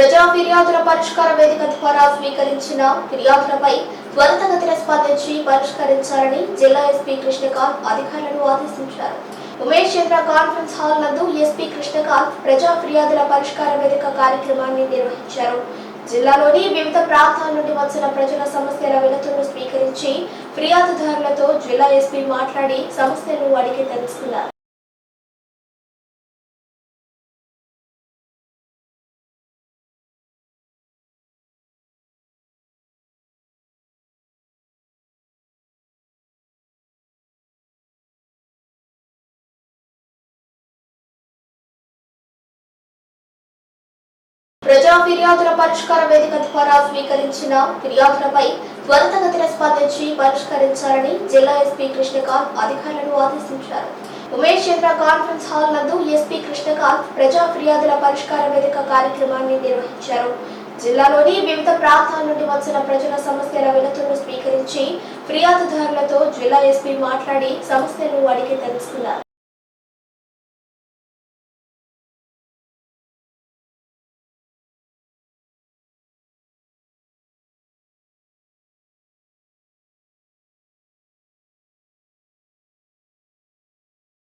ప్రజా ఫిర్యాదుల పరిష్కార వేదిక ద్వారా స్వీకరించిన ఫిర్యాదులపై త్వరితగతిన స్పందించి పరిష్కరించాలని జిల్లా ఎస్పీ కృష్ణకాంత్ అధికారులను ఆదేశించారు. ఉమేష్ చంద్ర కాన్ఫరెన్స్ హాల్ నందు ఎస్పీ కృష్ణకాంత్ ప్రజా ఫిర్యాదుల పరిష్కార వేదిక కార్యక్రమాన్ని నిర్వహించారు. జిల్లాలోని వివిధ ప్రాంతాల నుండి వచ్చిన ప్రజల సమస్యల వినతులను స్వీకరించి ఫిర్యాదుదారులతో జిల్లా ఎస్పీ మాట్లాడి సమస్యలను అడిగి తెలుసుకున్నారు. ప్రజా ఫిర్యాదుల పరిష్కార వేదిక ద్వారా స్వీకరించిన ఫిర్యాదులపై త్వరితగతిన స్పందించి పరిష్కరించాలని జిల్లా ఎస్పీ కృష్ణకాంత్ అధికారులను ఆదేశించారు. ఉమేష్ చంద్ర కాన్ఫరెన్స్ హాల్ నందు ఎస్పీ కృష్ణకాంత్ ప్రజా ఫిర్యాదుల పరిష్కార వేదిక కార్యక్రమాన్ని నిర్వహించారు. జిల్లాలోని వివిధ ప్రాంతాల నుండి వచ్చిన ప్రజల సమస్యల వినతులను స్వీకరించి ఫిర్యాదుదారులతో జిల్లా ఎస్పీ మాట్లాడి సమస్యలను అడిగి తెలుసుకున్నారు.